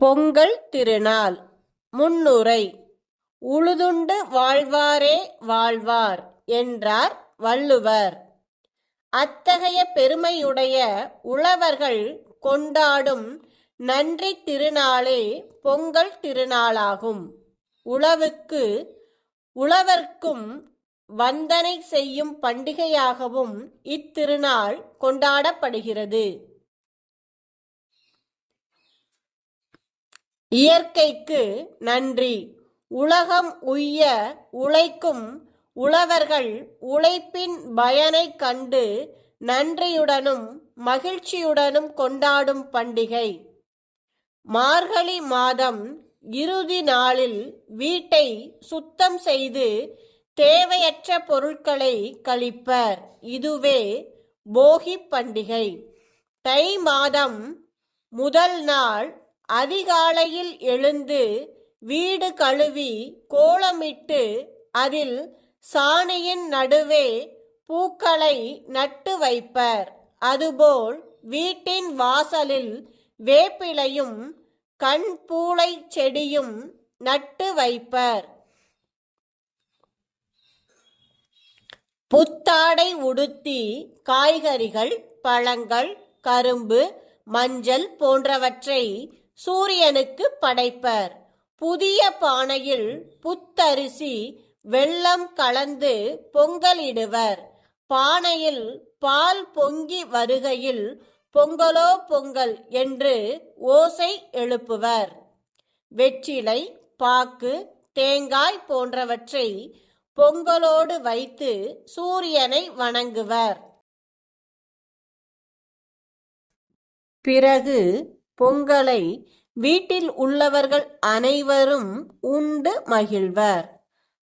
பொங்கல் திருநாள். முன்னுரை. உழுதுண்டு வாழ்வாரே வாழ்வார் என்றார் வள்ளுவர். அத்தகைய பெருமையுடைய உழவர்கள் கொண்டாடும் நன்றி திருநாளே பொங்கல் திருநாளாகும். உழவுக்கு உழவர்க்கும் வந்தனை செய்யும் பண்டிகையாகவும் இத்திருநாள் கொண்டாடப்படுகிறது. இயற்கைக்கு நன்றி. உலகம் உய்ய உழைக்கும் உழவர்கள் உழைப்பின் பயனை கண்டு நன்றியுடனும் மகிழ்ச்சியுடனும் கொண்டாடும் பண்டிகை. மார்கழி மாதம் இறுதி நாளில் வீட்டை சுத்தம் செய்து தேவையற்ற பொருட்களை கழிப்பர். இதுவே போகி பண்டிகை. தை மாதம் முதல் நாள் அதிகாலையில் எழுந்து வீடு கழுவி கோலமிட்டு அதில் சாணியின் நடுவே பூக்களை நட்டு வைப்பர். அதுபோல் வீட்டின் வாசலில் வேப்பிலையும் கண் பூளை செடியும் நட்டு வைப்பர். புத்தாடை உடுத்தி காய்கறிகள் பழங்கள் கரும்பு மஞ்சள் போன்றவற்றை சூரியனுக்கு படைப்பர். புதிய பானையில் புத்தரிசி வெள்ளம் கலந்து பொங்கலிடுவர். பானையில் பால் பொங்கி வருகையில் பொங்கலோ பொங்கல் என்று ஓசை எழுப்புவர். வெற்றிலை பாக்கு தேங்காய் போன்றவற்றை பொங்கலோடு வைத்து சூரியனை வணங்குவர். பிறகு பொங்கலை வீட்டில் உள்ளவர்கள் அனைவரும் உண்டு மகிழ்வர்.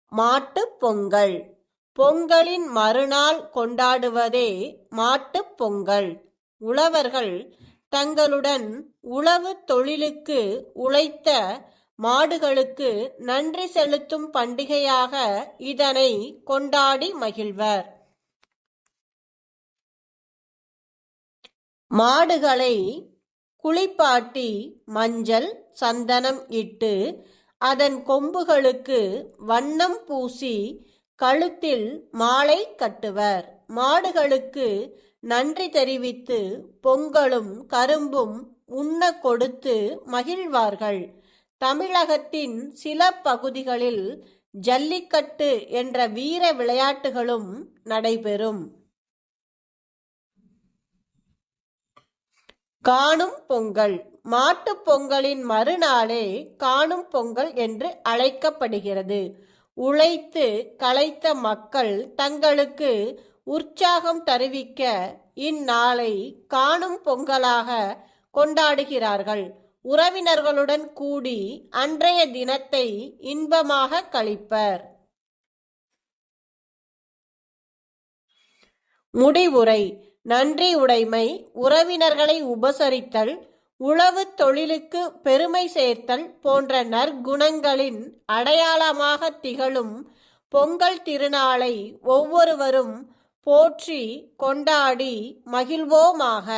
மாட்டுப் பொங்கல். பொங்கலின் மறுநாள் கொண்டாடுவதே மாட்டுப் பொங்கல். உழவர்கள் தங்களுடன் உழவு தொழிலுக்கு உழைத்த மாடுகளுக்கு நன்றி செலுத்தும் பண்டிகையாக இதனை கொண்டாடி மகிழ்வர். மாடுகளை குளிப்பாட்டி மஞ்சள் சந்தனம் இட்டு அதன் கொம்புகளுக்கு வண்ணம் பூசி கழுத்தில் மாலை கட்டுவர். மாடுகளுக்கு நன்றி தெரிவித்து பொங்கலும் கரும்பும் உண்ண கொடுத்து மகிழ்வார்கள். தமிழகத்தின் சில பகுதிகளில் ஜல்லிக்கட்டு என்ற வீர விளையாட்டுகளும் நடைபெறும். காணும் பொங்கல். மாட்டுப் பொங்கலின் மறுநாளே காணும் பொங்கல் என்று அழைக்கப்படுகிறது. உழைத்து களைத்த மக்கள் தங்களுக்கு உற்சாகம் தருவிக்க இந்நாளை காணும் பொங்கலாக கொண்டாடுகிறார்கள். உறவினர்களுடன் கூடி அன்றைய தினத்தை இன்பமாக கழிப்பர். முடிவுரை. நன்றி உடைமை உறவினர்களை உபசரித்தல் உழவு தொழிலுக்கு பெருமை சேர்த்தல் போன்ற நற்குணங்களின் அடையாளமாக திகழும் பொங்கல் திருநாளை ஒவ்வொருவரும் போற்றி கொண்டாடி மகிழ்வோமாக.